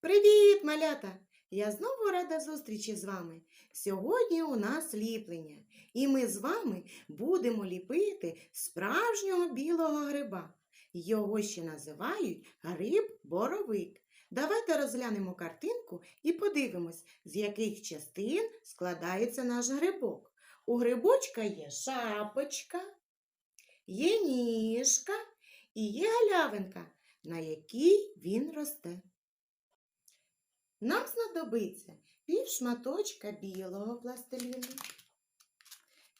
Привіт, малята! Я знову рада зустрічі з вами. Сьогодні у нас ліплення, і ми з вами будемо ліпити справжнього білого гриба. Його ще називають гриб-боровик. Давайте розглянемо картинку і подивимось, з яких частин складається наш грибок. У грибочка є шапочка, є ніжка і є галявинка, на якій він росте. Нам знадобиться пів шматочка білого пластиліну,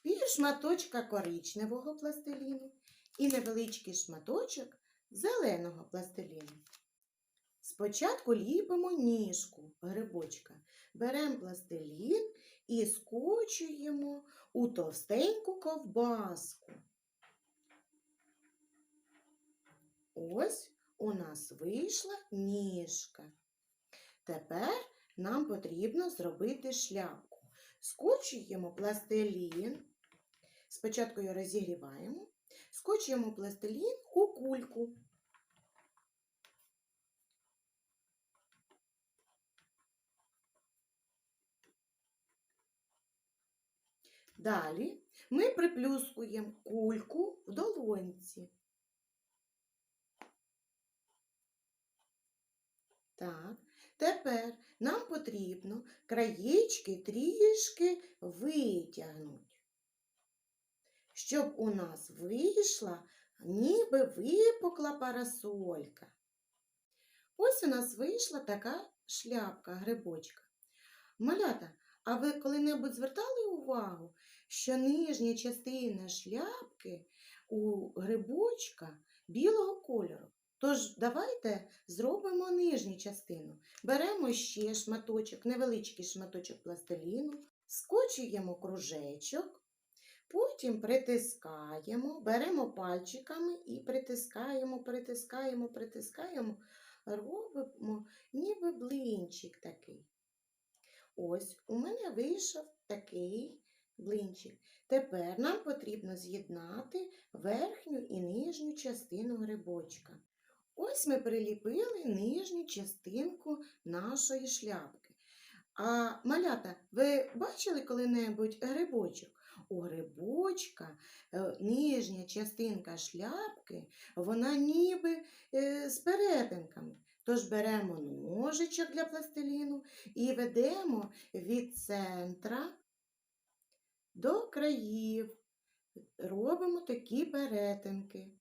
пів шматочка коричневого пластиліну і невеличкий шматочок зеленого пластиліну. Спочатку ліпимо ніжку грибочка. Беремо пластилін і скочуємо у товстеньку ковбаску. Ось у нас вийшла ніжка. Тепер нам потрібно зробити шляпку. Скочуємо пластилін. Спочатку його розігріваємо. Скочуємо пластилін у кульку. Далі ми приплюскуємо кульку в долонці. Так, тепер нам потрібно краєчки трішки витягнути, щоб у нас вийшла ніби випукла парасолька. Ось у нас вийшла така шляпка грибочка. Малята, а ви коли-небудь звертали увагу, що нижня частина шляпки у грибочка білого кольору? Тож давайте зробимо нижню частину. Беремо ще шматочок, невеличкий шматочок пластиліну, скочуємо кружечок, потім притискаємо, беремо пальчиками і притискаємо, притискаємо, притискаємо, робимо ніби блинчик такий. Ось у мене вийшов такий блинчик. Тепер нам потрібно з'єднати верхню і нижню частину грибочка. Ось ми приліпили нижню частинку нашої шляпки. А малята, ви бачили коли-небудь грибочок? У грибочка е, нижня частинка шляпки, вона ніби е, з перетинками. Тож беремо ножичок для пластиліну і ведемо від центра до країв. Робимо такі перетинки.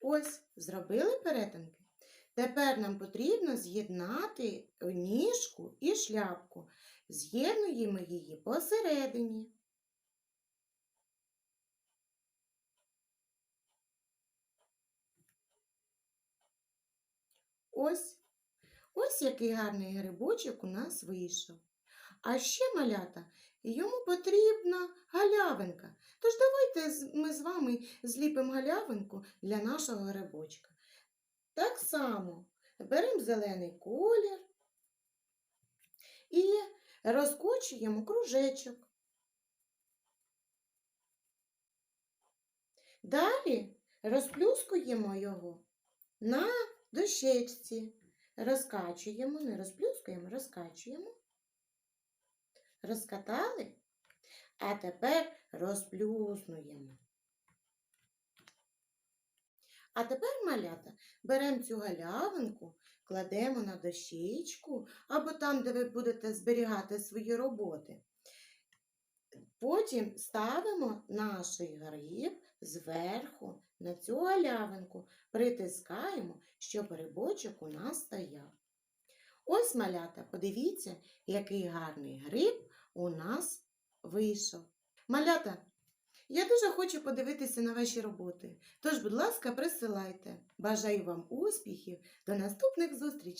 Ось, зробили перетинки. Тепер нам потрібно з'єднати ніжку і шляпку. З'єднуємо її посередині. Ось. Ось який гарний грибочок у нас вийшов. А ще малята, йому потрібна галявинка. Тож давайте ми з вами зліпимо галявинку для нашого грибочка. Так само беремо зелений колір і розкочуємо кружечок. Далі розплюскуємо його на дощечці. Розкачуємо, не розплюскуємо, розкачуємо. Розкатали, а тепер розплюснуємо. А тепер, малята, беремо цю галявинку, кладемо на дощечку або там, де ви будете зберігати свої роботи. Потім ставимо наш гриб зверху на цю галявинку, притискаємо, щоб грибочок у нас стояв. Ось, малята, подивіться, який гарний гриб у нас вийшов. Малята, я дуже хочу подивитися на ваші роботи. Тож, будь ласка, присилайте. Бажаю вам успіхів. До наступних зустрічей!